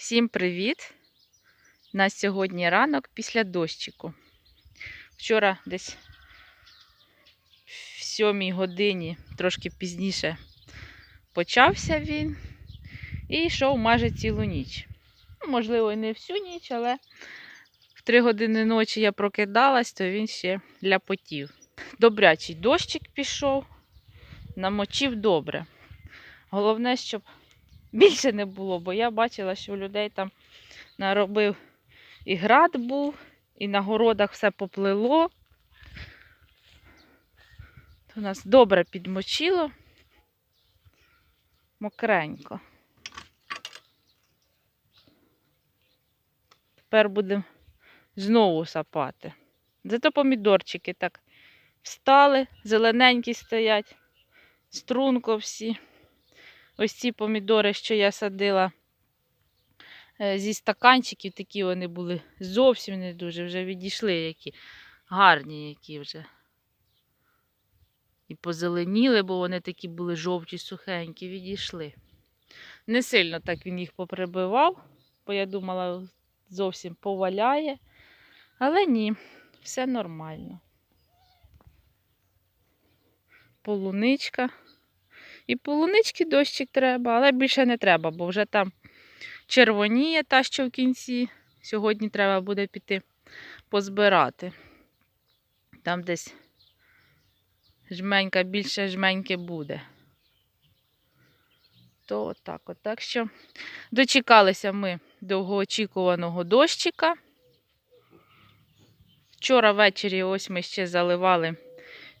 Всім привіт! У нас сьогодні ранок після дощику. Вчора десь в сьомій годині, трошки пізніше, почався він і йшов майже цілу ніч. Ну, Можливо, і не всю ніч, але в три години ночі я прокидалась, то він ще ляпотів. Добрячий дощик пішов, намочив добре. Головне, щоб більше не було, бо я бачила, що у людей там наробив і град був, і на городах все поплило. То нас добре підмочило, мокренько. Тепер будемо знову сапати. Зато помідорчики так встали, зелененькі стоять, струнко всі. Ось ці помідори, що я садила е, зі стаканчиків, такі вони були зовсім не дуже, вже відійшли, які гарні, які вже. І позеленіли, бо вони такі були жовті, сухенькі, відійшли. Не сильно так він їх поприбивав, бо я думала, зовсім поваляє. Але ні, все нормально. Полуничка. І полунички дощик треба, але більше не треба, бо вже там червоніє та, що в кінці. Сьогодні треба буде піти позбирати. Там десь жменька, більше жменьки буде. То отак от. Так що дочекалися ми довгоочікуваного дощика. Вчора ввечері ось ми ще заливали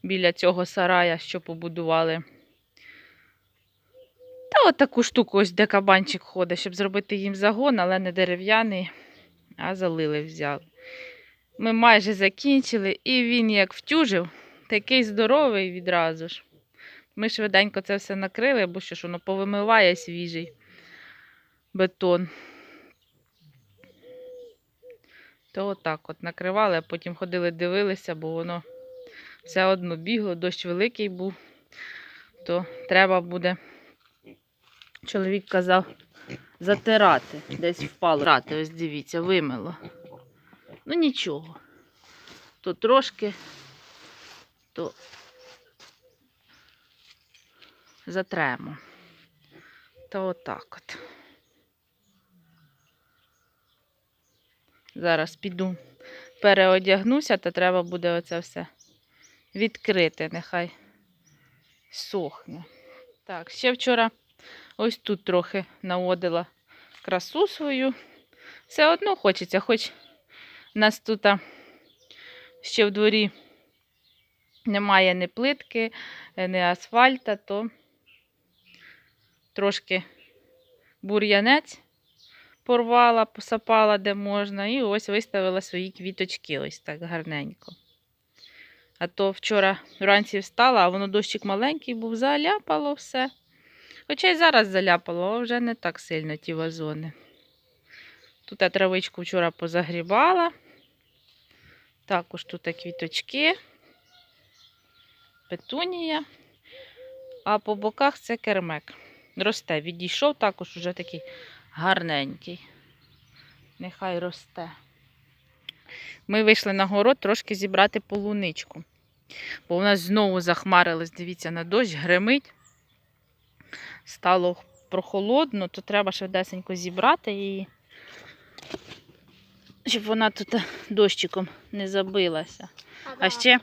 біля цього сарая, що побудували. От таку штуку, ось де кабанчик ходить, щоб зробити їм загон, але не дерев'яний, а залили взяли. Ми майже закінчили, і він як втюжив, такий здоровий відразу ж. Ми швиденько це все накрили, бо що ж воно повимиває свіжий бетон. То отак от накривали, а потім ходили, дивилися, бо воно все одно бігло, дощ великий був, то треба буде чоловік казав затирати, десь впало. Ось дивіться, вимило. Ну нічого. То трошки, то затремо. То отак от. Зараз піду переодягнуся, то треба буде оце все відкрити, нехай сохне. Так, ще вчора Ось тут трохи наводила красу свою. Все одно хочеться, хоч нас тут ще в дворі немає ні плитки, ні асфальта, то трошки бур'янець порвала, посапала де можна, і ось виставила свої квіточки, ось так гарненько. А то вчора вранці встала, а воно дощик маленький був, заляпало все. Хоча й зараз заляпало, але вже не так сильно ті вазони. Тут я травичку вчора позагрібала. Також тут квіточки, петунія, а по боках це кермек. Росте, відійшов також уже такий гарненький. Нехай росте. Ми вийшли на город трошки зібрати полуничку. Бо у нас знову захмарилось, дивіться, на дощ, гримить стало прохолодно, то треба швидесенько зібрати її, щоб вона тут дощиком не забилася. А ще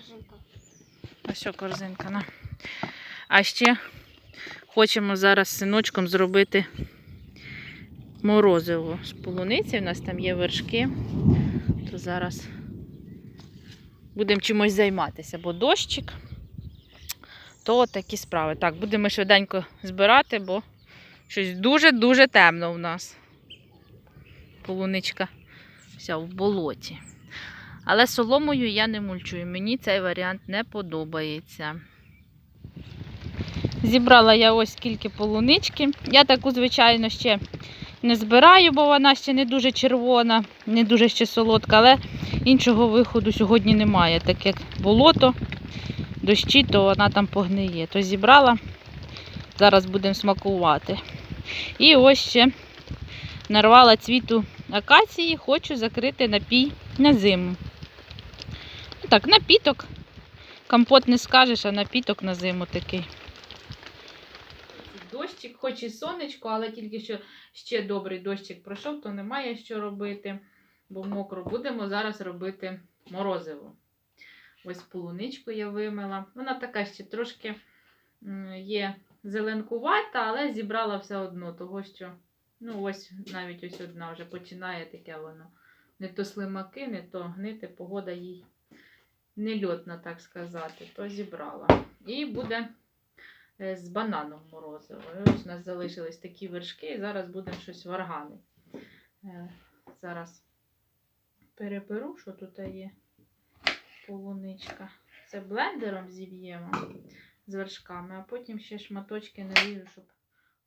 а що корзинка на. А ще хочемо зараз з синочком зробити морозиво з полуниці. У нас там є вершки, то зараз будемо чимось займатися, бо дощик то такі справи. Так, будемо швиденько збирати, бо щось дуже-дуже темно у нас. Полуничка вся в болоті. Але соломою я не мульчую. Мені цей варіант не подобається. Зібрала я ось скільки полунички. Я таку, звичайно, ще не збираю, бо вона ще не дуже червона, не дуже ще солодка, але іншого виходу сьогодні немає, так як болото дощі, то вона там погниє. То зібрала, зараз будемо смакувати. І ось ще нарвала цвіту акації, хочу закрити напій на зиму. Ну Так, напіток. Компот не скажеш, а напіток на зиму такий. Дощик, хоч і сонечко, але тільки що ще добрий дощик пройшов, то немає що робити, бо мокро будемо зараз робити морозиво. Ось полуничку я вимила. Вона така ще трошки є зеленкувата, але зібрала все одно, того що ну ось навіть ось одна вже починає таке воно. Не то слимаки, не то гнити, погода їй не льотна, так сказати, то зібрала. І буде е, з бананом морозиво. Ось у нас залишились такі вершки, і зараз будемо щось варгани. Е, Зараз переберу, що тут є полуничка. Це блендером зіб'ємо з вершками, а потім ще шматочки наріжу, щоб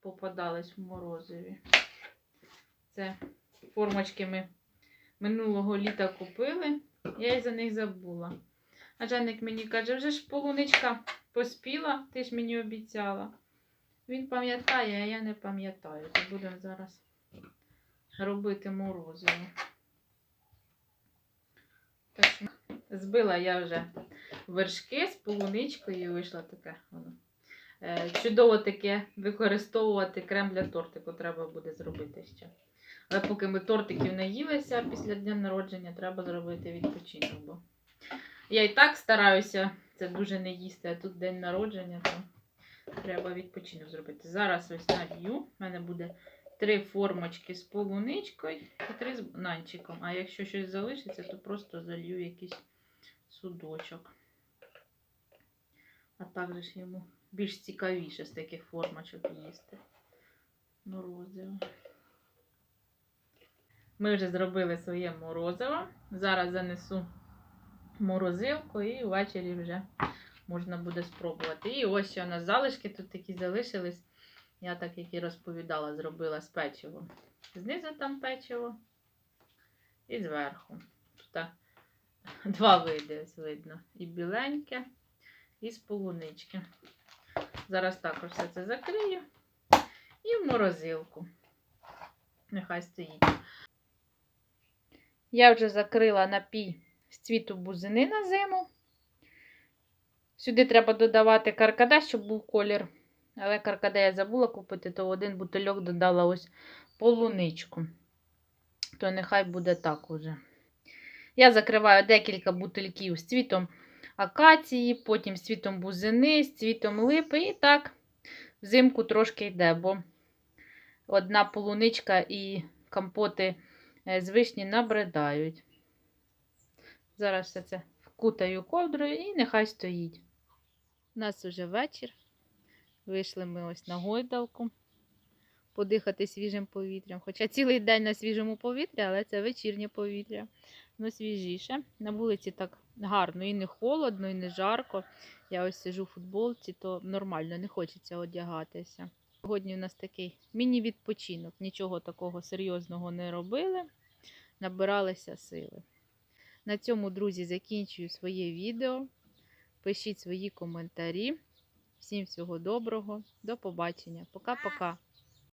попадались в морозиві. Це формочки ми минулого літа купили, я й за них забула. А Джаник мені каже, вже ж полуничка поспіла, ти ж мені обіцяла. Він пам'ятає, а я не пам'ятаю. Будемо зараз робити морозиво. Так що збила я вже вершки з полуничкою і вийшло таке воно. Е, Чудово таке використовувати крем для тортику треба буде зробити ще. Але поки ми тортиків не їлися після дня народження, треба зробити відпочинок. Бо я і так стараюся це дуже не їсти, а тут день народження, то треба відпочинок зробити. Зараз ось налью. У мене буде три формочки з полуничкою і три з бананчиком. А якщо щось залишиться, то просто залью якийсь судочок. А також йому більш цікавіше з таких формочок їсти. Морозиво. Ми вже зробили своє морозиво. Зараз занесу морозилку і ввечері вже можна буде спробувати. І ось ще у нас залишки тут такі залишились. Я так, як і розповідала, зробила з печивом. Знизу там печиво і зверху. Тут так, два види ось видно. І біленьке, і з полунички. Зараз також все це закрию і в морозилку. Нехай стоїть. Я вже закрила напій з цвіту бузини на зиму. Сюди треба додавати каркаде, щоб був колір. Але каркаде я забула купити, то один бутильок додала ось полуничку. То нехай буде так уже. Я закриваю декілька бутильків з цвітом акації, потім з цвітом бузини, з цвітом липи. І так взимку трошки йде, бо одна полуничка і компоти е, з вишні набридають. Зараз все це вкутаю ковдрою і нехай стоїть. У нас уже вечір. Вийшли ми ось на гойдалку подихати свіжим повітрям. Хоча цілий день на свіжому повітрі, але це вечірнє повітря. Ну, свіжіше. На вулиці так гарно, і не холодно, і не жарко. Я ось сижу в футболці, то нормально, не хочеться одягатися. Сьогодні у нас такий міні-відпочинок. Нічого такого серйозного не робили, набиралися сили. На цьому, друзі, закінчую своє відео. Пишіть свої коментарі. Всім всього доброго. До побачення. Пока-пока.